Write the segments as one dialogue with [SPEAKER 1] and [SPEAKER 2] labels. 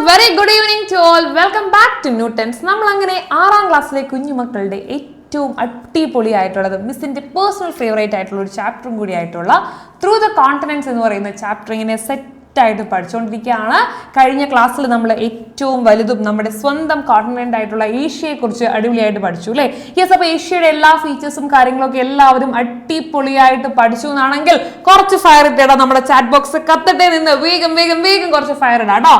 [SPEAKER 1] Very good evening to all welcome back to Newton's നമ്മൾ അങ്ങനെ ആറാം ക്ലാസ്സിലെ കുഞ്ഞുമക്കളുടെ ഏറ്റവും അടിപൊളിയായിട്ടുള്ളത് മിസ്സിന്റെ പേഴ്സണൽ ഫേവറേറ്റ് ആയിട്ടുള്ള ഒരു ചാപ്റ്ററും കൂടി ആയിട്ടുള്ള ത്രൂ ദ കോൺഫിഡൻസ് എന്ന് പറയുന്ന ചാപ്റ്റർ ഇങ്ങനെ സെറ്റ് ആയിട്ട് പഠിച്ചുകൊണ്ടിരിക്കുകയാണ് കഴിഞ്ഞ ക്ലാസ്സിൽ നമ്മൾ ഏറ്റവും വലുതും നമ്മുടെ സ്വന്തം കോൺഫിഡന്റ് ആയിട്ടുള്ള ഏഷ്യയെ കുറിച്ച് അടിപൊളിയായിട്ട് പഠിച്ചു അല്ലേ? യെസ് അപ്പോൾ ഏഷ്യയുടെ എല്ലാ ഫീച്ചേഴ്സും കാര്യങ്ങളൊക്കെ എല്ലാവരും അടിപൊളിയായിട്ട് പഠിച്ചു എന്നാണെങ്കിൽ കുറച്ച് ഫയർ ഇട്ടേടാ നമ്മുടെ ചാറ്റ് ബോക്സ് കത്തട്ടെ നിന്ന് വേഗം വേഗം വേഗം കുറച്ച് ഫയർ ഇടാം കേട്ടോ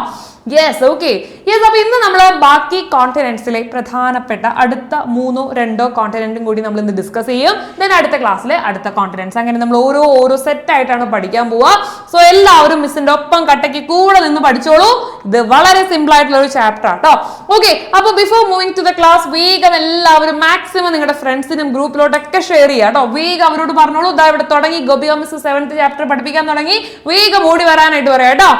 [SPEAKER 1] യെസ് ഓക്കെ യെസ് അപ്പൊ ഇന്ന് നമ്മൾ ബാക്കി കോണ്ടിനെന്റ്സിലെ പ്രധാനപ്പെട്ട അടുത്ത മൂന്നോ രണ്ടോ കോണ്ടിനെന്റും കൂടി നമ്മൾ ഇന്ന് ഡിസ്കസ് ചെയ്യും. ദെൻ അടുത്ത ക്ലാസ്സിലെ അടുത്ത കോണ്ടിനെന്റ്സ് അങ്ങനെ നമ്മൾ ഓരോ ഓരോ സെറ്റ് ആയിട്ടാണ് പഠിക്കാൻ പോവുക സോ എല്ലാവരും മിസ്സിന്റെ ഒപ്പം കട്ടയ്ക്ക് കൂടെ നിന്ന് പഠിച്ചോളൂ. ഇത് വളരെ സിമ്പിൾ ആയിട്ടുള്ള ഒരു ചാപ്റ്റർ ആട്ടോ. ഓക്കെ അപ്പൊ before moving to the class വേഗം എല്ലാവരും മാക്സിമം നിങ്ങളുടെ ഫ്രണ്ട്സിനും ഗ്രൂപ്പിലോട്ടൊക്കെ ഷെയർ ചെയ്യുക കേട്ടോ വേഗം അവരോട് പറഞ്ഞോളൂ. ഇതാ ഇവിടെ തുടങ്ങി. ഗോപിക മിസ് സെവൻത്ത് ചാപ്റ്റർ പഠിപ്പിക്കാൻ തുടങ്ങി. വേഗം ഓടി വരാനായിട്ട് പറയാം കേട്ടോ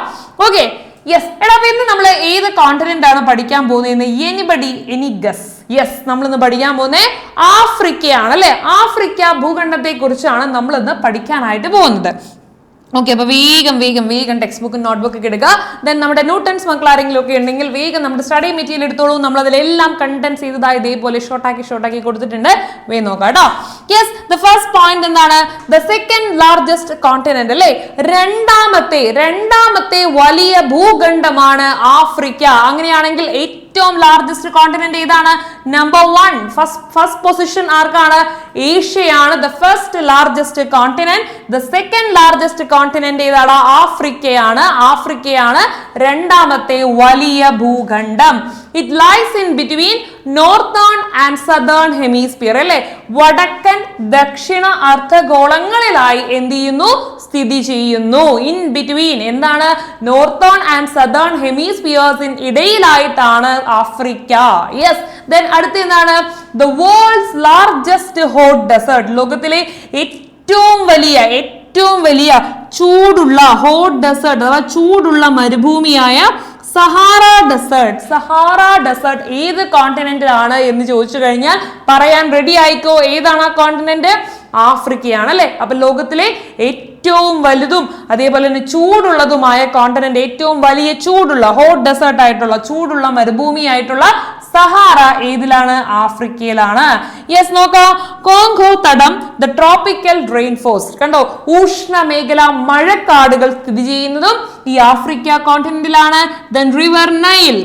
[SPEAKER 1] ഓക്കെ യെസ് എടാ അപ്പൊ ഇന്ന് നമ്മൾ ഏത് കോണ്ടിനെന്റ് ആണ് പഠിക്കാൻ പോകുന്നതെന്ന് എനിബഡി എനി ഗസ് യെസ് നമ്മൾ ഇന്ന് പഠിക്കാൻ പോകുന്നത് ആഫ്രിക്കയാണ് അല്ലെ? ആഫ്രിക്ക ഭൂഖണ്ഡത്തെ കുറിച്ചാണ് നമ്മൾ ഇന്ന് പഠിക്കാനായിട്ട് പോകുന്നത്. ഓക്കെ അപ്പൊ വേഗം വേഗം വേഗം ടെക്സ്റ്റ് ബുക്കും നോട്ട്ബുക്ക് ഒക്കെ എടുക്കുക. ദെൻ നമ്മുടെ ന്യൂട്ടൻസ് മക്കൾ ആരെങ്കിലും ഒക്കെ ഉണ്ടെങ്കിൽ വേഗം നമ്മുടെ സ്റ്റഡി മെറ്റീരിയൽ എടുത്തോളൂ. നമ്മൾ അതിലെല്ലാം കണ്ടന്റ് ചെയ്തതായി ഇതേപോലെ ഷോർട്ടാക്കി ഷോർട്ടാക്കി കൊടുത്തിട്ടുണ്ട്. വേഗം നോക്കാം കേട്ടോ. യെസ് ദ ഫസ്റ്റ് പോയിന്റ് എന്താണ്? ദ സെക്കൻഡ് ലാർജസ്റ്റ് കോണ്ടിനെന്റ് അല്ലേ? രണ്ടാമത്തെ രണ്ടാമത്തെ വലിയ ഭൂഖണ്ഡമാണ് ആഫ്രിക്ക. അങ്ങനെയാണെങ്കിൽ ഏറ്റവും ലാർജസ്റ്റ് കോണ്ടിനെന്റ് ഏതാണ്? Number one first first position ആർക്കാണ്? ഏഷ്യയാണ് the first largest continent the second largest continent ഏതാണ്? ആഫ്രിക്കയാണ്. ആഫ്രിക്കയാണ് രണ്ടാമത്തെ വലിയ ഭൂഖണ്ഡം. It lies in between northern and southern hemisphere അല്ലെ? വടക്കൻ ദക്ഷിണ അർദ്ധഗോളങ്ങളിലായി എന്ത് ചെയ്യുന്നു? സ്ഥിതി ചെയ്യുന്നു. ഇൻ ബിറ്റ്വീൻ എന്താണ്? നോർത്തേൺ ആൻഡ് സദേൺ ഹെമിസ്ഫിയേഴ്സിൻ ഇടയിലായിട്ടാണ് ആഫ്രിക്ക. യെസ് ദെൻ അടുത്ത എന്താണ്? The world's largest hot desert ലോകത്തിലെ ഏറ്റവും വലിയ ഏറ്റവും വലിയ ചൂടുള്ള ഹോട്ട് ഡെസേർട്ട് അഥവാ ചൂടുള്ള മരുഭൂമിയായ സഹാറ ഡെസേർട്ട്. സഹാറ ഡെസേർട്ട് ഏത് കോണ്ടിനെന്റിലാണ് എന്ന് ചോദിച്ചു കഴിഞ്ഞാൽ പറയാൻ റെഡി ആയിക്കോ. ഏതാണ് ആ കോണ്ടിനെന്റ് ആഫ്രിക്കയാണ് അല്ലെ? അപ്പൊ ലോകത്തിലെ ഏറ്റവും വലുതും അതേപോലെ തന്നെ ചൂടുള്ളതുമായ കോണ്ടിനെന്റ് ഏറ്റവും വലിയ ചൂടുള്ള ഹോട്ട് ഡെസേർട്ട് ആയിട്ടുള്ള ചൂടുള്ള മരുഭൂമി ആയിട്ടുള്ള സഹാറ ഏതിലാണ്? ആഫ്രിക്കയിലാണ്. യെസ് നോക്കാം. കോങ്കോ തടം ദ ട്രോപ്പിക്കൽ റെയിൻ ഫോറസ്റ്റ് കണ്ടോ ഉഷ്ണമേഖല മഴക്കാടുകൾ സ്ഥിതി ചെയ്യുന്നതും ഈ ആഫ്രിക്ക കോണ്ടിനെന്റിലാണ് ദെൻ റിവർ നൈൽ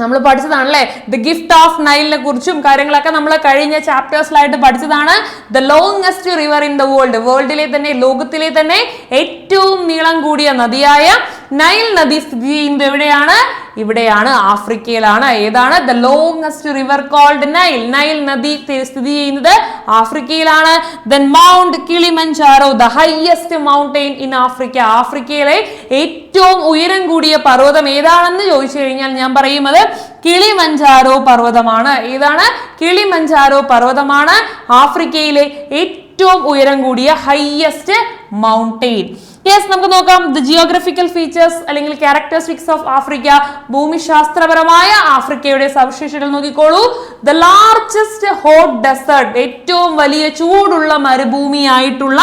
[SPEAKER 1] നമ്മൾ പഠിച്ചതാണല്ലേ? ദ ഗിഫ്റ്റ് ഓഫ് നൈലിനെ കുറിച്ചും കാര്യങ്ങളൊക്കെ നമ്മൾ കഴിഞ്ഞ ചാപ്റ്റേഴ്സിലായിട്ട് പഠിച്ചതാണ്. The longest river in the world വേൾഡിലെ തന്നെ ലോകത്തിലെ തന്നെ ഏറ്റവും നീളം കൂടിയ നദിയായ നൈൽ നദി സ്ഥിതി ചെയ്യുന്നത് എവിടെയാണ്? ഇവിടെയാണ് ആഫ്രിക്കയിലാണ്. ഏതാണ്? The longest river called Nile Nile നദി സ്ഥിതി ചെയ്യുന്നത് ആഫ്രിക്കയിലാണ്. Then mount Kilimanjaro the highest mountain in Africa ആഫ്രിക്കയിലെ ഏറ്റവും ഉയരം കൂടിയ പർവതം ഏതാണെന്ന് ചോദിച്ചു കഴിഞ്ഞാൽ ഞാൻ പറയുന്നത് കിളിമഞ്ചാരോ പർവതമാണ്. ഏതാണ്? കിളിമഞ്ചാരോ പർവതമാണ് ആഫ്രിക്കയിലെ ഏറ്റവും ഉയരം കൂടിയ ഹൈയസ്റ്റ് മൗണ്ടെയിൻ യെസ് നമുക്ക് നോക്കാം. ദ ജിയോഗ്രഫിക്കൽ ഫീച്ചേഴ്സ് അല്ലെങ്കിൽ ക്യാരക്ടറിസ്റ്റിക്സ് ഓഫ് ആഫ്രിക്ക ഭൂമിശാസ്ത്രപരമായ ആഫ്രിക്കയുടെ സവിശേഷതകൾ നോക്കിക്കോളൂ. ദ ലാർജസ്റ്റ് ഹോട്ട് ഡെസേർട്ട് ഏറ്റവും വലിയ ചൂടുള്ള മരുഭൂമിയായിട്ടുള്ള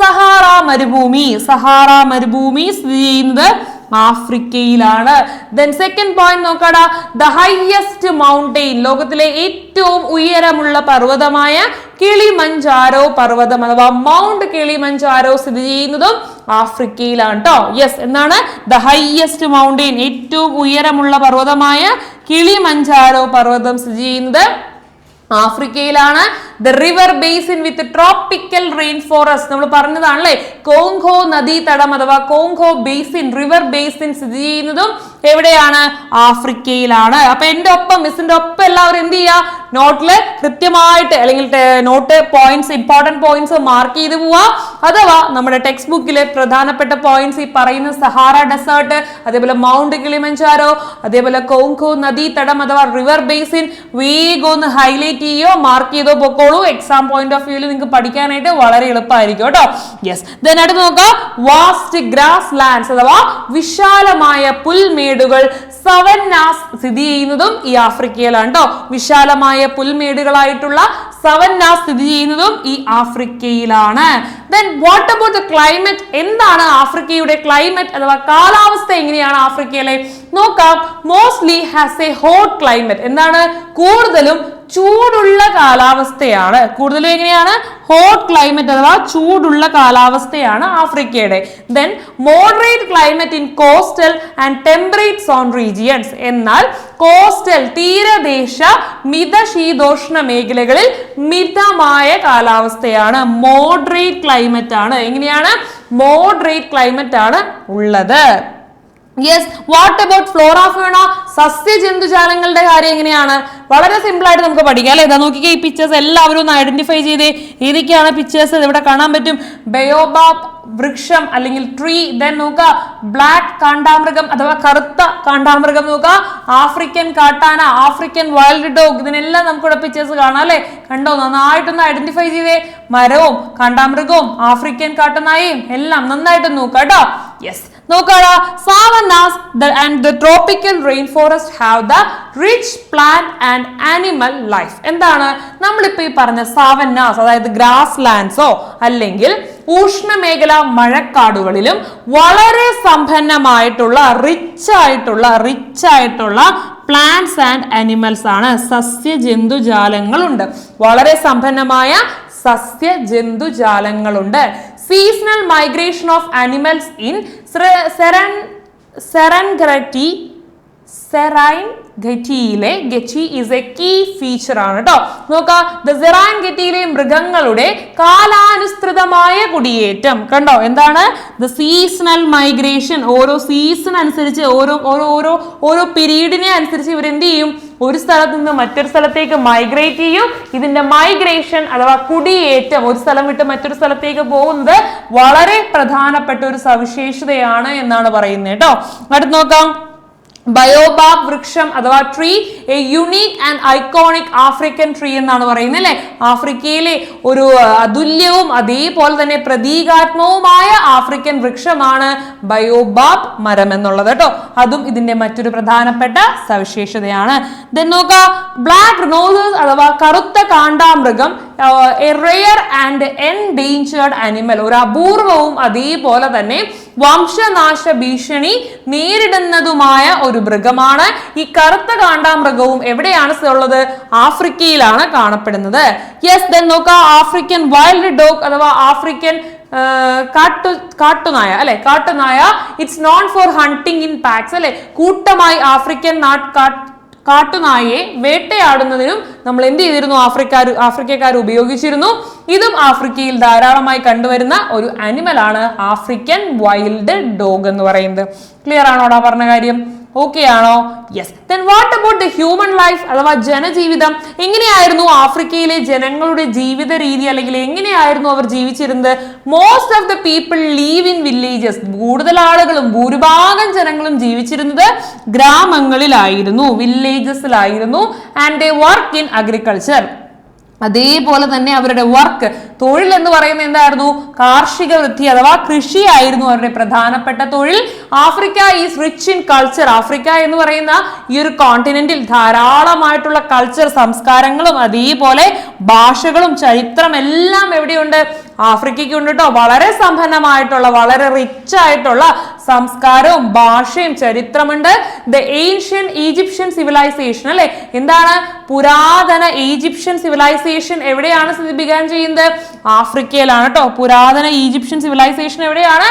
[SPEAKER 1] സഹാറ മരുഭൂമി. സഹാറ മരുഭൂമി സ്ഥിതി ചെയ്യുന്നത് ആഫ്രിക്കയിലാണ്. ദെൻ സെക്കൻഡ് പോയിന്റ് നോക്കാടാ. ദ ഹൈയസ്റ്റ് മൗണ്ടെയിൻ ലോകത്തിലെ ഏറ്റവും ഉയരമുള്ള പർവതമായ കിളിമഞ്ചാരോ പർവതം അഥവാ മൗണ്ട് കിളിമഞ്ചാരോ സ്ഥിതി ചെയ്യുന്നതും ആഫ്രിക്കയിലാണ് കേട്ടോ യെസ് എന്താണ്? ദ ഹൈയസ്റ്റ് മൗണ്ടെയിൻ ഏറ്റവും ഉയരമുള്ള പർവതമായ കിളിമഞ്ചാരോ പർവതം സ്ഥിതി ചെയ്യുന്നത് ആഫ്രിക്കയിലാണ്. The river basin with tropical rain forest നമ്മൾ പറഞ്ഞതാണല്ലേ? കോങ്കോ നദീതടം അഥവാ കോങ്കോ ബേസിൻ റിവർ ബേസിൻ സ്ഥിതി ചെയ്യുന്നതും എവിടെയാണ്? ആഫ്രിക്കയിലാണ്. അപ്പൊ എന്റെ ഒപ്പം മിസ്സിന്റെ ഒപ്പം എല്ലാവരും എന്ത് ചെയ്യുക നോട്ടിൽ കൃത്യമായിട്ട് അല്ലെങ്കിൽ note points important points mark ചെയ്ത് പോവാ. അഥവാ നമ്മുടെ ടെക്സ്റ്റ് ബുക്കിലെ പ്രധാനപ്പെട്ട പോയിന്റ്സ് ഈ പറയുന്ന സഹാറ ഡെസേർട്ട് അതേപോലെ മൗണ്ട് കിളിമഞ്ചാരോ അതേപോലെ കോങ്കോ നദീതടം അഥവാ റിവർ ബേസിൻ വേഗം ഒന്ന് ഹൈലൈറ്റ് ചെയ്യോ മാർക്ക് ചെയ്തോ പൊക്കോളൂ എക്സാം പോയിന്റ് ഓഫ് വ്യൂവിൽ നിങ്ങൾക്ക് പഠിക്കാനായിട്ട് വളരെ എളുപ്പമായിരിക്കും കേട്ടോ. യെസ് ദെൻ അടുത്ത് നോക്കാം. വാസ്റ്റ് ഗ്രാസ് ലാൻഡ്സ് അഥവാ വിശാലമായ പുൽമേട് പുൽമേടുകൾ സവന്നാസ് സ്ഥിതി ചെയ്യുന്നതും ഈ ആഫ്രിക്കയിലാണ് കേട്ടോ വിശാലമായ പുൽമേടുകളായിട്ടുള്ള സവന്നാസ് സ്ഥിതി ചെയ്യുന്നതും ഈ ആഫ്രിക്കയിലാണ്. Then what about the climate എന്താണ് ആഫ്രിക്കയുടെ ക്ലൈമറ്റ് അഥവാ കാലാവസ്ഥ എങ്ങനെയാണ് ആഫ്രിക്കയിലെ? നോക്കാം. Mostly has a hot climate എന്താണ്? കൂടുതലും ചൂടുള്ള കാലാവസ്ഥയാണ്. കൂടുതലും എങ്ങനെയാണ്? ഹോട്ട് ക്ലൈമറ്റ് അഥവാ ചൂടുള്ള കാലാവസ്ഥയാണ് ആഫ്രിക്കയുടെ. Then moderate climate in coastal and temperate zone regions എന്നാൽ കോസ്റ്റൽ തീരദേശ മിതശീതോഷ്ണ മേഖലകളിൽ മിതമായ കാലാവസ്ഥയാണ്. മോഡറേറ്റ് ക്ലൈമറ്റ് ആണ്. എങ്ങനെയാണ്? മോഡറേറ്റ് ക്ലൈമറ്റ് ആണ് ഉള്ളത്. യെസ് വാട്ട് അബൌട്ട് ഫ്ലോറാഫോണ സസ്യ ജന്തുജാലങ്ങളുടെ കാര്യം എങ്ങനെയാണ്? വളരെ സിമ്പിൾ ആയിട്ട് നമുക്ക് പഠിക്കാം അല്ലെ? ഇതാ നോക്കിക്കേ ഈ പിക്ചേഴ്സ് എല്ലാവരും ഒന്ന് ഐഡന്റിഫൈ ചെയ്ത്. ഏതൊക്കെയാണ് പിക്ചേഴ്സ് ഇവിടെ കാണാൻ പറ്റും. ബയോബാബ് വൃക്ഷം അല്ലെങ്കിൽ ട്രീ ദെൻ നോക്കുക. ബ്ലാക്ക് കാണ്ടാമൃഗം അഥവാ കറുത്ത കാണ്ടാമൃഗം നോക്കുക. ആഫ്രിക്കൻ കാട്ടാന ആഫ്രിക്കൻ വൈൽഡ് ഡോഗ് ഇതിനെല്ലാം നമുക്കിവിടെ പിക്ചേഴ്സ് കാണാം അല്ലെ? കണ്ടോ നന്നായിട്ടൊന്ന് ഐഡന്റിഫൈ ചെയ്തേ. മരവും കാണ്ടാമൃഗവും ആഫ്രിക്കൻ കാട്ടുനായയും എല്ലാം നന്നായിട്ട് നോക്കുക കേട്ടോ. Yes നോക്കാടാ. Savannas and the tropical rain forest have the rich plant and animal life എന്താണ്? നമ്മളിപ്പോ ഈ പറഞ്ഞ സാവന്നാസ് അതായത് ഗ്രാസ് ലാൻഡ്സോ അല്ലെങ്കിൽ ഉഷ്ണമേഖല മഴക്കാടുകളിലും വളരെ സമ്പന്നമായിട്ടുള്ള റിച്ച് ആയിട്ടുള്ള റിച്ച് ആയിട്ടുള്ള പ്ലാന്റ്സ് ആൻഡ് അനിമൽസ് ആണ് സസ്യ സസ്യജന്തുജാലങ്ങളുണ്ട് വളരെ സമ്പന്നമായ സസ്യജന്തുജാലങ്ങളുണ്ട് seasonal migration of animals in സെറൻ Serengeti സെറൈൻ ഗറ്റിയിലെ ഗറ്റി ഈസ് എ കീ ഫീച്ചർ ആണ് കേട്ടോ നോക്കാം ദ സെറൈൻ ഗറ്റിയിലെ മൃഗങ്ങളുടെ കാലാനുസൃതമായ കുടിയേറ്റം. കണ്ടോ? എന്താണ്? ദ സീസണൽ മൈഗ്രേഷൻ ഓരോ സീസൺ അനുസരിച്ച് ഓരോ ഓരോ ഓരോ ഓരോ പീരീഡിനെ അനുസരിച്ച് ഇവർ എന്ത് ചെയ്യും? ഒരു സ്ഥലത്ത് നിന്ന് മറ്റൊരു സ്ഥലത്തേക്ക് മൈഗ്രേറ്റ് ചെയ്യും. ഇതിന്റെ മൈഗ്രേഷൻ അഥവാ കുടിയേറ്റം ഒരു സ്ഥലം വിട്ട് മറ്റൊരു സ്ഥലത്തേക്ക് പോകുന്നത് വളരെ പ്രധാനപ്പെട്ട ഒരു സവിശേഷതയാണ് എന്നാണ് പറയുന്നത് കേട്ടോ അടുത്ത് നോക്കാം. ബയോബാബ് വൃക്ഷം അഥവാ tree a unique and iconic African tree എന്നാണ് പറയുന്നത് അല്ലെ? ആഫ്രിക്കയിലെ ഒരു അതുല്യവും അതേപോലെ തന്നെ പ്രതീകാത്മകവുമായ ആഫ്രിക്കൻ വൃക്ഷമാണ് ബയോബാബ് മരം എന്നുള്ളത് കേട്ടോ. അതും ഇതിന്റെ മറ്റൊരു പ്രധാനപ്പെട്ട സവിശേഷതയാണ്. ദെൻ ബ്ലാക്ക് റിനോസേഴ്സ് അഥവാ കറുത്ത കാണ്ടാമൃഗം റെയർ ആൻഡ് എൻഡേഞ്ചേർഡ് അനിമൽ ഒരു അപൂർവവും അതേപോലെ തന്നെ വംശനാശ ഭീഷണി നേരിടുന്നതുമായ ഒരു മൃഗമാണ്. ഈ കറുത്ത കാണ്ടാമൃഗവും എവിടെയാണ് ഉള്ളത്? ആഫ്രിക്കയിലാണ് കാണപ്പെടുന്നത്. യെസ് ദെൻ നോക്ക ആഫ്രിക്കൻ വൈൽഡ് ഡോഗ് അഥവാ ആഫ്രിക്കൻ കാട്ടു കാട്ടുനായ അല്ലെ? കാട്ടുനായ it's known for hunting in packs അല്ലെ? കൂട്ടമായി ആഫ്രിക്കൻ നാട്ട് കാട്ടുനായയെ വേട്ടയാടുന്നതിനും നമ്മൾ എന്ത് ചെയ്തിരുന്നു? ആഫ്രിക്കാർ ആഫ്രിക്കക്കാർ ഉപയോഗിച്ചിരുന്നു. ഇതും ആഫ്രിക്കയിൽ ധാരാളമായി കണ്ടുവരുന്ന ഒരു അനിമൽ ആണ് ആഫ്രിക്കൻ വൈൽഡ് ഡോഗ് എന്ന് പറയുന്നത്. ക്ലിയർ ആണോടാ പറഞ്ഞ കാര്യം? ഓക്കെ ആണോ? Yes then what about the human life അഥവാ ജനജീവിതം? എങ്ങനെയായിരുന്നു ആഫ്രിക്കയിലെ ജനങ്ങളുടെ ജീവിത രീതി അല്ലെങ്കിൽ എങ്ങനെയായിരുന്നു അവർ ജീവിച്ചിരുന്നത്? Most of the people live in villages കൂടുതൽ ആളുകളും ഭൂരിഭാഗം ജനങ്ങളും ജീവിച്ചിരുന്നത് ഗ്രാമങ്ങളിലായിരുന്നു വില്ലേജസിലായിരുന്നു and they work in agriculture അതേപോലെ തന്നെ അവരുടെ വർക്ക്. തൊഴിൽ എന്ന് പറയുന്നത് എന്തായിരുന്നു? കാർഷിക വൃത്തി അഥവാ കൃഷിയായിരുന്നു അവരുടെ പ്രധാനപ്പെട്ട തൊഴിൽ. Africa is rich in culture Africa എന്ന് പറയുന്ന ഈ ഒരു കോണ്ടിനെന്റിൽ ധാരാളമായിട്ടുള്ള കൾച്ചർ സംസ്കാരങ്ങളും അതേപോലെ ഭാഷകളും ചരിത്രം എല്ലാം എവിടെയുണ്ട്? ആഫ്രിക്കയ്ക്ക് ഉണ്ട് കേട്ടോ വളരെ സമ്പന്നമായിട്ടുള്ള വളരെ റിച്ച് ആയിട്ടുള്ള സംസ്കാരവും ഭാഷയും ചരിത്രമുണ്ട്. ദ ഏൻഷ്യൻ ഈജിപ്ഷ്യൻ സിവിലൈസേഷൻ അല്ലെ? എന്താണ്? പുരാതന ഈജിപ്ഷ്യൻ സിവിലൈസേഷൻ എവിടെയാണ് സ്ഥിതി ബിഗാൻ ചെയ്യുന്നത്? ആഫ്രിക്കയിലാണ് കേട്ടോ. പുരാതന ഈജിപ്ഷ്യൻ സിവിലൈസേഷൻ എവിടെയാണ്?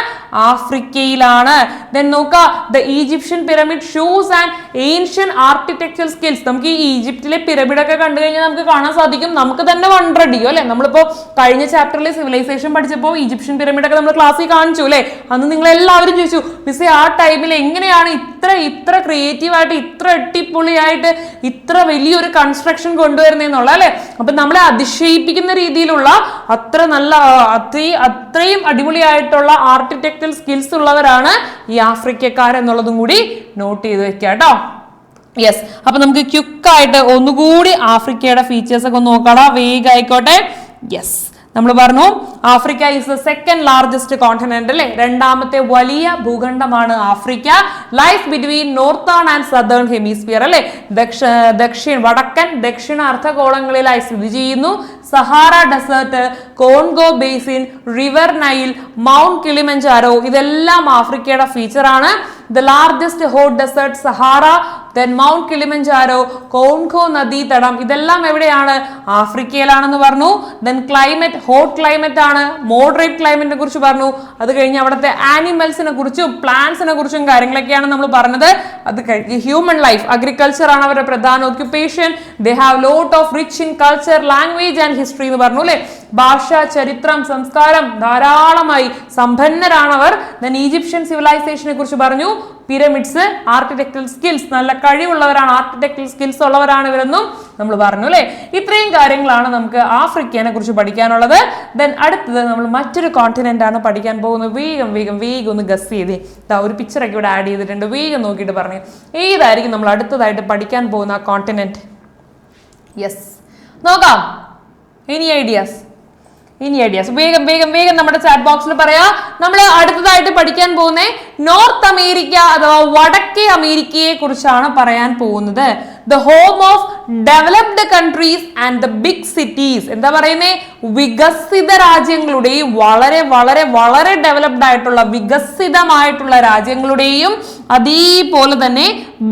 [SPEAKER 1] ആഫ്രിക്കയിലാണ്. ദെൻ നോക്കുക the Egyptian pyramids and ancient architecture skills നമുക്ക് ഈ ഈജിപ്തിലെ പിരമിഡൊക്കെ കണ്ടു കഴിഞ്ഞാൽ നമുക്ക് കാണാൻ സാധിക്കും. നമുക്ക് തന്നെ വണ്ടർ അല്ലെ? നമ്മളിപ്പോ കഴിഞ്ഞ ചാപ്റ്ററിൽ സിവിലൈസേഷൻ പഠിച്ചപ്പോൾ ഈജിപ്ഷ്യൻ പിരമിഡൊക്കെ നമ്മൾ ക്ലാസ്സിൽ കാണിച്ചു അല്ലെ? അന്ന് നിങ്ങൾ എല്ലാവരും ചോദിച്ചു മിസ്സേ ആ ടൈമിൽ എങ്ങനെയാണ് ഇത്ര ഇത്ര ക്രിയേറ്റീവായിട്ട് ഇത്ര അടിപൊളിയായിട്ട് ഇത്ര വലിയൊരു കൺസ്ട്രക്ഷൻ കൊണ്ടുവരുന്നതെന്നുള്ള അല്ലെ? അപ്പൊ നമ്മളെ അതിശയിപ്പിക്കുന്ന രീതിയിലുള്ള അത്ര നല്ല ആ, അത്രയും അടിപൊളിയായിട്ടുള്ള ആർക്കിടെക്ചറൽ സ്കിൽസ് ഉള്ളവരാണ് ഈ ആഫ്രിക്കക്കാർ എന്നുള്ളതും കൂടി നോട്ട് ചെയ്ത് വെക്കുക കേട്ടോ. യെസ് അപ്പൊ നമുക്ക് ക്യുക്കായിട്ട് ഒന്നുകൂടി ആഫ്രിക്കയുടെ ഫീച്ചേഴ്സ് ഒക്കെ ഒന്ന് നോക്കാം വേഗം ആയിക്കോട്ടെ. യെസ് നമ്മൾ പറഞ്ഞു Africa is the second largest continent അല്ലെ? രണ്ടാമത്തെ വലിയ ഭൂഖണ്ഡമാണ് Africa. Life between northern and southern hemisphere അല്ലെ? ദക്ഷ ദക്ഷിണ വടക്കൻ ദക്ഷിണ അർദ്ധഗോളങ്ങളിലായി സ്ഥിതി ചെയ്യുന്നു. Sahara desert Congo basin river Nile mount Kilimanjaro ഇതെല്ലാം ആഫ്രിക്കയുടെ ഫീച്ചറാണ് the largest hot desert Sahara then mount Kilimanjaro Congo നദീതടം ഇതെല്ലാം എവിടെയാണ്? ആഫ്രിക്കയിലാണെന്ന് പറഞ്ഞു. ദെൻ ക്ലൈമറ്റ് ഹോട്ട് ക്ലൈമറ്റ് ആണ്. മോഡറേറ്റ് ക്ലൈമറ്റിനെ കുറിച്ച് പറഞ്ഞു. അത് കഴിഞ്ഞ് അവിടുത്തെ ആനിമൽസിനെ കുറിച്ചും പ്ലാന്റ്സിനെ കുറിച്ചും കാര്യങ്ങളൊക്കെയാണ് നമ്മൾ പറഞ്ഞത്. അത് കഴിഞ്ഞ് ഹ്യൂമൻ ലൈഫ് അഗ്രികൾച്ചർ ആണ് അവരുടെ പ്രധാന occupation they have lot of rich in culture language and history എന്ന് പറഞ്ഞു അല്ലേ? ഭാഷ ചരിത്രം സംസ്കാരം ധാരാളമായി സമ്പന്നരാണവർ ദൻ ഈജിപ്ഷ്യൻ സിവിലൈസേഷനെ കുറിച്ച് പറഞ്ഞു. പിരമിഡ്സ് ആർക്കിടെക്ടൽ സ്കിൽസ് നല്ല കഴിവുള്ളവരാണ്. ആർക്കിടെക്ടൽ സ്കിൽസ് ഉള്ളവരാണ് ഇവരെന്നും നമ്മൾ പറഞ്ഞു അല്ലേ? ഇത്രയും കാര്യങ്ങളാണ് നമുക്ക് ആഫ്രിക്കനെ കുറിച്ച് പഠിക്കാനുള്ളത്. ദെൻ അടുത്തത് നമ്മൾ മറ്റൊരു കോണ്ടിനെന്റ് ആണ് പഠിക്കാൻ പോകുന്നത്. വേഗം വേഗം വേഗം ഒന്ന് ഗസ് ചെയ്തേ. ഒരു പിക്ചറൊക്കെ ഇവിടെ ആഡ് ചെയ്തിട്ടുണ്ട്. വേഗം നോക്കിയിട്ട് പറഞ്ഞു. ഏതായിരിക്കും നമ്മൾ അടുത്തതായിട്ട് പഠിക്കാൻ പോകുന്ന ആ കോണ്ടിനെന്റ് യെസ് നോക്കാം. എനി ഐഡിയാസ് ഇനി ഐഡിയാസ് വേഗം വേഗം വേഗം നമ്മുടെ ചാറ്റ് ബോക്സിൽ പറയാ. നമ്മൾ അടുത്തതായിട്ട് പഠിക്കാൻ പോകുന്ന നോർത്ത് അമേരിക്ക അഥവാ വടക്കേ അമേരിക്കയെ കുറിച്ചാണ് പറയാൻ പോകുന്നത്. The home of developed countries and the big cities എന്താ പറയുന്നേ? വികസിത രാജ്യങ്ങളുടെയും വളരെ വളരെ വളരെ ഡെവലപ്ഡ് ആയിട്ടുള്ള വികസിതമായിട്ടുള്ള രാജ്യങ്ങളുടെയും അതേപോലെ തന്നെ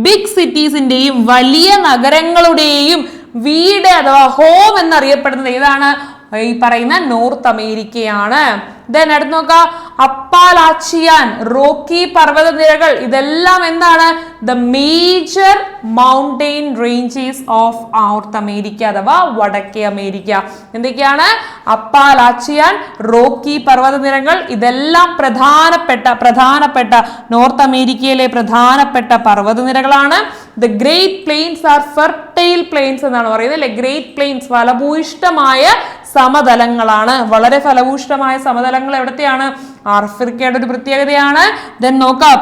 [SPEAKER 1] ബിഗ് സിറ്റീസിന്റെയും വലിയ നഗരങ്ങളുടെയും വീട് അഥവാ ഹോം എന്നറിയപ്പെടുന്നത് ഏതാണ്? ഈ പറയുന്ന നോർത്ത് അമേരിക്കയാണ്. ദെൻ അടുത്ത് നോക്കാം അപ്പാലാച്ചിയാൻ റോക്കി പർവത നിരകൾ ഇതെല്ലാം എന്താണ്? The major mountain ranges of North America അഥവാ വടക്കേ അമേരിക്ക. എന്തൊക്കെയാണ്? അപ്പാലാച്ചിയാൻ റോക്കി പർവത നിരകൾ ഇതെല്ലാം പ്രധാനപ്പെട്ട പ്രധാനപ്പെട്ട നോർത്ത് അമേരിക്കയിലെ പ്രധാനപ്പെട്ട പർവത നിരകളാണ്. The great plains are fertile plains എന്നാണ് പറയുന്നത്. അല്ലെ? ഗ്രേറ്റ് പ്ലെയിൻസ് ഫലഭൂയിഷ്ടമായ സമതലങ്ങളാണ്. വളരെ ഫലഭൂഷ്ടമായ സമതലങ്ങൾ എവിടത്തെയാണ്? ആഫ്രിക്കയുടെ ഒരു പ്രത്യേകതയാണ്. ദെൻ നോക്കാം.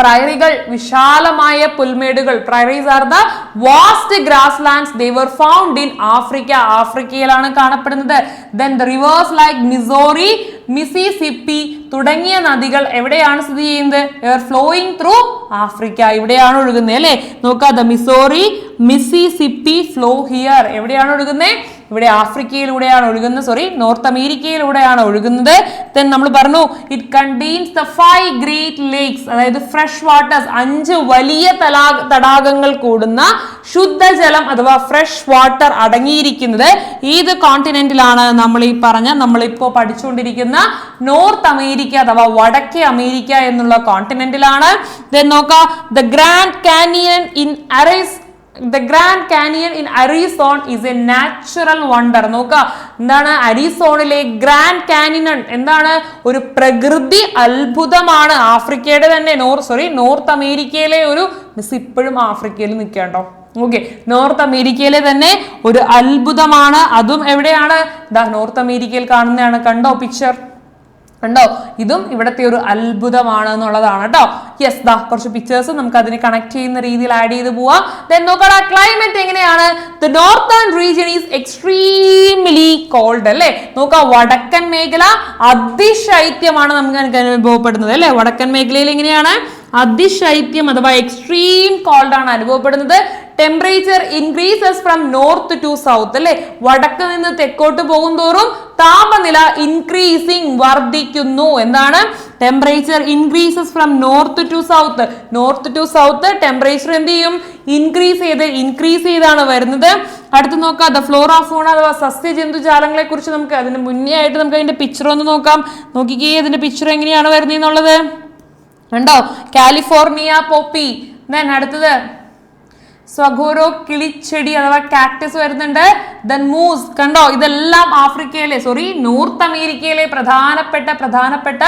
[SPEAKER 1] പ്രയറികൾ വിശാലമായ പുൽമേടുകൾ. Prairies are the vast grass lands they were found in Africa. ആഫ്രിക്കയിലാണ് കാണപ്പെടുന്നത്. Then the rivers like Missouri Mississippi തുടങ്ങിയ നദികൾ എവിടെയാണ് സ്ഥിതി ചെയ്യുന്നത്? Flowing through Africa. ഇവിടെയാണ് ഒഴുകുന്നത് അല്ലേ? നോക്കാം the Missouri Mississippi flow here എവിടെയാണ് ഒഴുകുന്നത്? ഇവിടെ ആഫ്രിക്കയിലൂടെയാണ് ഒഴുകുന്നത്. സോറി നോർത്ത് അമേരിക്കയിലൂടെയാണ് ഒഴുകുന്നത്. ദെൻ നമ്മൾ പറഞ്ഞു it contains the five great lakes അതായത് ഫ്രഷ് വാട്ടേഴ്സ് അഞ്ച് വലിയ തടാകങ്ങൾ കൂടുന്ന ശുദ്ധജലം അഥവാ ഫ്രഷ് വാട്ടർ അടങ്ങിയിരിക്കുന്നത് ഏത് കോണ്ടിനെന്റിലാണ് നമ്മൾ ഈ പറഞ്ഞ നമ്മളിപ്പോ പഠിച്ചുകൊണ്ടിരിക്കുന്ന നോർത്ത് അമേരിക്ക അഥവാ വടക്കേ അമേരിക്ക എന്നുള്ള കോണ്ടിനെന്റിലാണ് ദെൻ നോക്കാം the Grand Canyon in Arizona the Grand Canyon in Arizona is a natural wonder നോക്കുക എന്താണ് അരീസോണിലെ ഗ്രാൻഡ് കാനിയൻ എന്താണ്? ഒരു പ്രകൃതി അത്ഭുതമാണ് ആഫ്രിക്കയുടെ തന്നെ. നോർ സോറി നോർത്ത് അമേരിക്കയിലെ ഒരു മിസ് ഇപ്പോഴും ആഫ്രിക്കയിൽ നിൽക്കേണ്ടോ ഓക്കെ നോർത്ത് അമേരിക്കയിലെ തന്നെ ഒരു അത്ഭുതമാണ്. അതും എവിടെയാണ്? ദ നോർത്ത് അമേരിക്കയിൽ കാണുന്നതാണ്. കണ്ടോ പിക്ചർ കണ്ടോ? ഇതും ഇവിടുത്തെ ഒരു അത്ഭുതമാണ് എന്നുള്ളതാണ് കേട്ടോ യെസ് ദാ കുറച്ച് പിക്ചേഴ്സ് നമുക്ക് അതിനെ കണക്ട് ചെയ്യുന്ന രീതിയിൽ ആഡ് ചെയ്ത് പോവാം. നോക്കടാ ക്ലൈമറ്റ് എങ്ങനെയാണ്? The northern region is extremely cold അല്ലേ? നോക്കാം വടക്കൻ മേഖല അതിശൈത്യമാണ് നമുക്ക് അനുഭവപ്പെടുന്നത് അല്ലേ? വടക്കൻ മേഖലയിൽ എങ്ങനെയാണ്? അതിശൈത്യം അഥവാ എക്സ്ട്രീം കോൾഡ് ആണ് അനുഭവപ്പെടുന്നത്. Temperature increases from north to south അല്ലെ? വടക്ക് നിന്ന് തെക്കോട്ട് പോകും തോറും താപനില ഇൻക്രീസിങ് വർദ്ധിക്കുന്നു. എന്താണ്? Temperature increases from north to south north to south temperature എന്ത് ചെയ്യും? ഇൻക്രീസ് ചെയ്ത് ഇൻക്രീസ് ചെയ്താണ് വരുന്നത്. അടുത്ത് നോക്കാം. ദ ഫ്ലോറ ഫോൺ അഥവാ സസ്യ സസ്യജന്തുജാലങ്ങളെ കുറിച്ച് നമുക്ക് അതിന് മുന്നേ ആയിട്ട് നമുക്ക് അതിന്റെ പിക്ചർ ഒന്ന് നോക്കാം. നോക്കിക്കേ അതിന്റെ പിക്ചർ എങ്ങനെയാണ് വരുന്നതെന്നുള്ളത്? കണ്ടോ? California poppy. ദെൻ അടുത്തത്? സ്വഗോരോ കിളിച്ചെടി അഥവാ കാക്ടസ് വരുന്നുണ്ട്. Then moose. കണ്ടോ? ഇതെല്ലാം ആഫ്രിക്കയിലെ സോറി നോർത്ത് അമേരിക്കയിലെ പ്രധാനപ്പെട്ട പ്രധാനപ്പെട്ട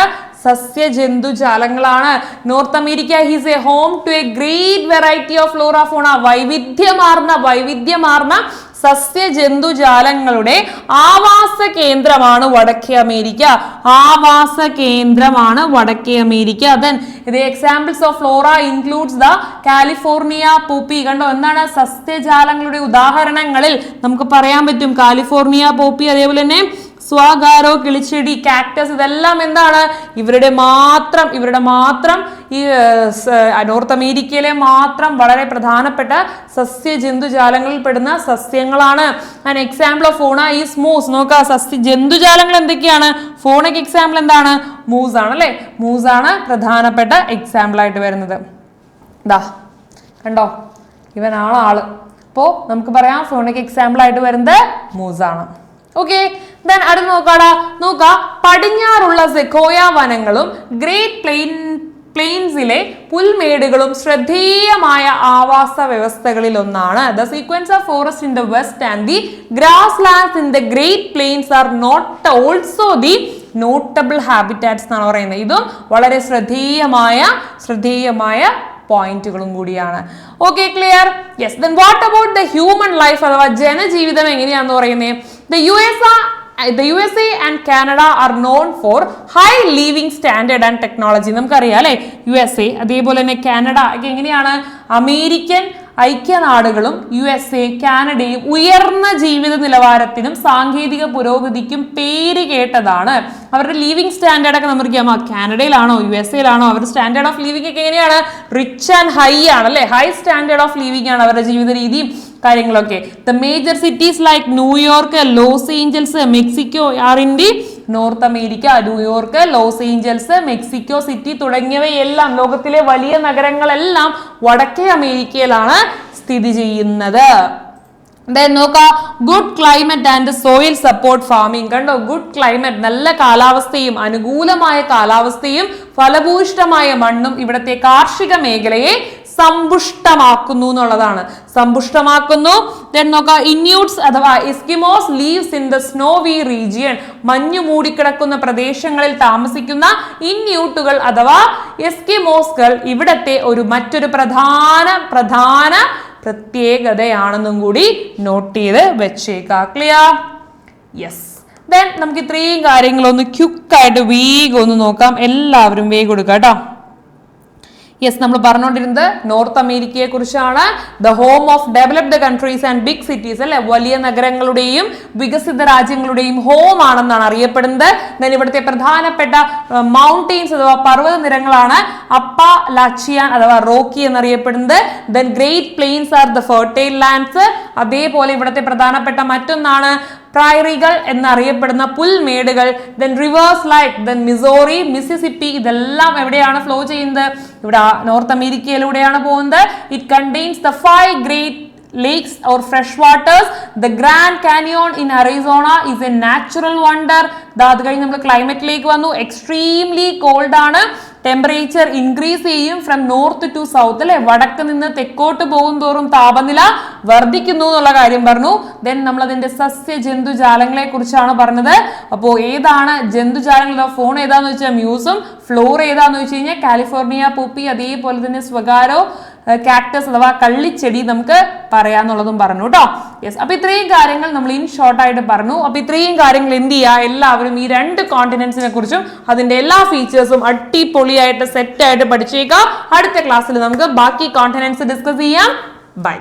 [SPEAKER 1] സസ്യജന്തുജാലങ്ങളാണ് North America has a home to a great variety of flora fauna വൈവിധ്യമാർന്ന വൈവിധ്യമാർന്ന സസ്യജന്തുജാലങ്ങളുടെ ആവാസ കേന്ദ്രമാണ് വടക്കേ അമേരിക്ക. ആവാസ കേന്ദ്രമാണ് വടക്കേ അമേരിക്ക. ദെൻ ഇത് examples of flora includes the California poppy കണ്ടോ? എന്താണ് സസ്യജാലങ്ങളുടെ ഉദാഹരണങ്ങളിൽ നമുക്ക് പറയാൻ പറ്റും. കാലിഫോർണിയ പോപ്പി അതേപോലെ തന്നെ സ്വാഗാരോ കിളിച്ചെടി കാക്ടസ് ഇതെല്ലാം എന്താണ്? ഇവരുടെ മാത്രം ഇവരുടെ മാത്രം ഈ നോർത്ത് അമേരിക്കയിലെ മാത്രം വളരെ പ്രധാനപ്പെട്ട സസ്യ ജന്തുജാലങ്ങളിൽ പെടുന്ന സസ്യങ്ങളാണ്. And example of fauna is moose നോക്കുക സസ്യ ജന്തുജാലങ്ങൾ എന്തൊക്കെയാണ്? ഫോണയ്ക്ക് എക്സാമ്പിൾ എന്താണ്? മൂസ് ആണ് അല്ലേ? മൂസ് ആണ് പ്രധാനപ്പെട്ട എക്സാമ്പിൾ ആയിട്ട് വരുന്നത്. ദാ കണ്ടോ? ഇവനാണ് ആൾ. അപ്പോ നമുക്ക് പറയാം ഫോണയ്ക്ക് എക്സാമ്പിൾ ആയിട്ട് വരുന്നത് മൂസാണ് ഓക്കെ ദെൻ അടുത്ത് നോക്കാടാ. നോക്ക പടിഞ്ഞാറുള്ള സെക്കോയ വനങ്ങളും ഗ്രേറ്റ് പ്ലെയിൻ പ്ലെയിൻസിലെ പുൽമേടുകളും ശ്രദ്ധേയമായ ആവാസ വ്യവസ്ഥകളിൽ ഒന്നാണ് the sequence of forest in the west and the grass lands in the great plains are not also the notable habitats എന്നാണ് പറയുന്നത്. ഇതും വളരെ ശ്രദ്ധേയമായ ശ്രദ്ധേയമായ പോയിന്റുകളും കൂടിയാണ്. Okay clear yes then what about the human life അഥവാ ജനജീവിതം എങ്ങനെയാണെന്ന് പറയുന്നത് U S the U S A and Canada are known for high living standard and technology നമുക്കറിയാം അല്ലെ? യു എസ് എ അതേപോലെ തന്നെ കാനഡ ഒക്കെ എങ്ങനെയാണ് അമേരിക്കൻ ഐക്യനാടുകളും യു എസ് എ കാനഡയും ഉയർന്ന ജീവിത നിലവാരത്തിനും സാങ്കേതിക പുരോഗതിക്കും പേര് കേട്ടതാണ്. അവരുടെ ലീവിംഗ് സ്റ്റാൻഡേർഡ് ഒക്കെ നമുക്കറിയാം ആ കാനഡയിലാണോ യു എസ് എയിലാണോ അവരുടെ സ്റ്റാൻഡേർഡ് ഓഫ് ലിവിംഗ് ഒക്കെ എങ്ങനെയാണ്? റിച്ച് ആൻഡ് ഹൈ ആണ് അല്ലെ ഹൈ സ്റ്റാൻഡേർഡ് ഓഫ് ലിവിംഗ് ആണ് അവരുടെ ജീവിത രീതിയും കാര്യങ്ങളൊക്കെ. The major cities like New York Los Angeles Mexico are in the north America New York Los Angeles Mexico city തുടങ്ങിയവയെല്ലാം ലോകത്തിലെ വലിയ നഗരങ്ങളെല്ലാം വടക്കേ അമേരിക്കയിലാണ് സ്ഥിതി ചെയ്യുന്നത്. Good climate and soil support farming കണ്ടോ ഗുഡ് ക്ലൈമറ്റ് നല്ല കാലാവസ്ഥയും അനുകൂലമായ കാലാവസ്ഥയും ഫലഭൂയിഷ്ടമായ മണ്ണും ഇവിടുത്തെ കാർഷിക മേഖലയെ സമ്പുഷ്ടമാക്കുന്നു എന്നുള്ളതാണ്. സമ്പുഷ്ടമാക്കുന്നു. നോക്ക ഇന്യൂട്സ് അഥവാ Eskimos lives in the snowy region മഞ്ഞു മൂടിക്കിടക്കുന്ന പ്രദേശങ്ങളിൽ താമസിക്കുന്ന ഇന്യൂട്ടുകൾ അഥവാ എസ്കിമോസ്കൾ ഇവിടത്തെ ഒരു മറ്റൊരു പ്രധാന പ്രധാന പ്രത്യേകതയാണെന്നും കൂടി നോട്ട് ചെയ്ത് വെച്ചേക്കാം. ക്ലിയർ യെസ് ദെൻ നമുക്ക് ഇത്രയും കാര്യങ്ങളൊന്ന് ക്യുക്കായിട്ട് വേഗം ഒന്ന് നോക്കാം. എല്ലാവരും വേഗം കൊടുക്കാം കേട്ടോ. യെസ് നമ്മൾ പറഞ്ഞുകൊണ്ടിരുന്നത് നോർത്ത് അമേരിക്കയെ കുറിച്ചാണ് the home of developed countries and big cities അല്ലെ? വലിയ നഗരങ്ങളുടെയും വികസിത രാജ്യങ്ങളുടെയും ഹോം ആണെന്നാണ് അറിയപ്പെടുന്നത്. ദെൻ ഇവിടുത്തെ പ്രധാനപ്പെട്ട മൗണ്ടെയിൻസ് അഥവാ പർവത നിരങ്ങളാണ് അപ്പ ലാച്ചിയാൻ അഥവാ റോക്കി എന്നറിയപ്പെടുന്നത്. Then great plains are the fertile lands അതേപോലെ ഇവിടുത്തെ പ്രധാനപ്പെട്ട മറ്റൊന്നാണ് പ്രൈറികൾ എന്നറിയപ്പെടുന്ന പുൽമേടുകൾ then rivers like then Missouri Mississippi ഇതെല്ലാം എവിടെയാണ് ഫ്ലോ ചെയ്യുന്നത്? ഇവിടെ നോർത്ത് അമേരിക്കയിലൂടെയാണ് പോകുന്നത്. It contains the five great lakes or fresh waters. The grand canyon in arizona is a natural wonder. അത് കഴിഞ്ഞ് നമ്മൾ ക്ലൈമറ്റിലേക്ക് വന്നു. എക്സ്ട്രീംലി കോൾഡ് ആണ്. ടെമ്പറേച്ചർ ഇൻക്രീസ് ചെയ്യും ഫ്രം നോർത്ത് ടു സൗത്ത് അല്ലെ വടക്ക് നിന്ന് തെക്കോട്ട് പോകും തോറും താപനില വർദ്ധിക്കുന്നു എന്നുള്ള കാര്യം പറഞ്ഞു. ദെൻ നമ്മൾ അതിന്റെ സസ്യ ജന്തുജാലങ്ങളെ കുറിച്ചാണ് പറഞ്ഞത്. അപ്പോൾ ഏതാണ് ജന്തുജാലങ്ങൾ? ഫോൺ ഏതാന്ന് വെച്ചാൽ മ്യൂസും ഫ്ലോർ ഏതാന്ന് വെച്ച് കഴിഞ്ഞാൽ കാലിഫോർണിയ പൂപ്പി അതേപോലെ തന്നെ സ്വകാരോ കാക്ടസ് അഥവാ കള്ളിച്ചെടി നമുക്ക് പറയാന്നുള്ളതും പറഞ്ഞു കേട്ടോ യെസ് അപ്പൊ ഇത്രയും കാര്യങ്ങൾ നമ്മൾ ഇൻ ഷോർട്ട് ആയിട്ട് പറഞ്ഞു. അപ്പൊ ഇത്രയും കാര്യങ്ങൾ എന്ത് ചെയ്യുക എല്ലാവരും ഈ രണ്ട് കോണ്ടിനെന്റ്സിനെ കുറിച്ചും അതിന്റെ എല്ലാ ഫീച്ചേഴ്സും അടിപൊളിയായിട്ട് സെറ്റ് ആയിട്ട് പഠിച്ചേക്കാം. അടുത്ത ക്ലാസ്സിൽ നമുക്ക് ബാക്കി കോണ്ടിനെന്റ്സ് ഡിസ്കസ് ചെയ്യാം. ബൈ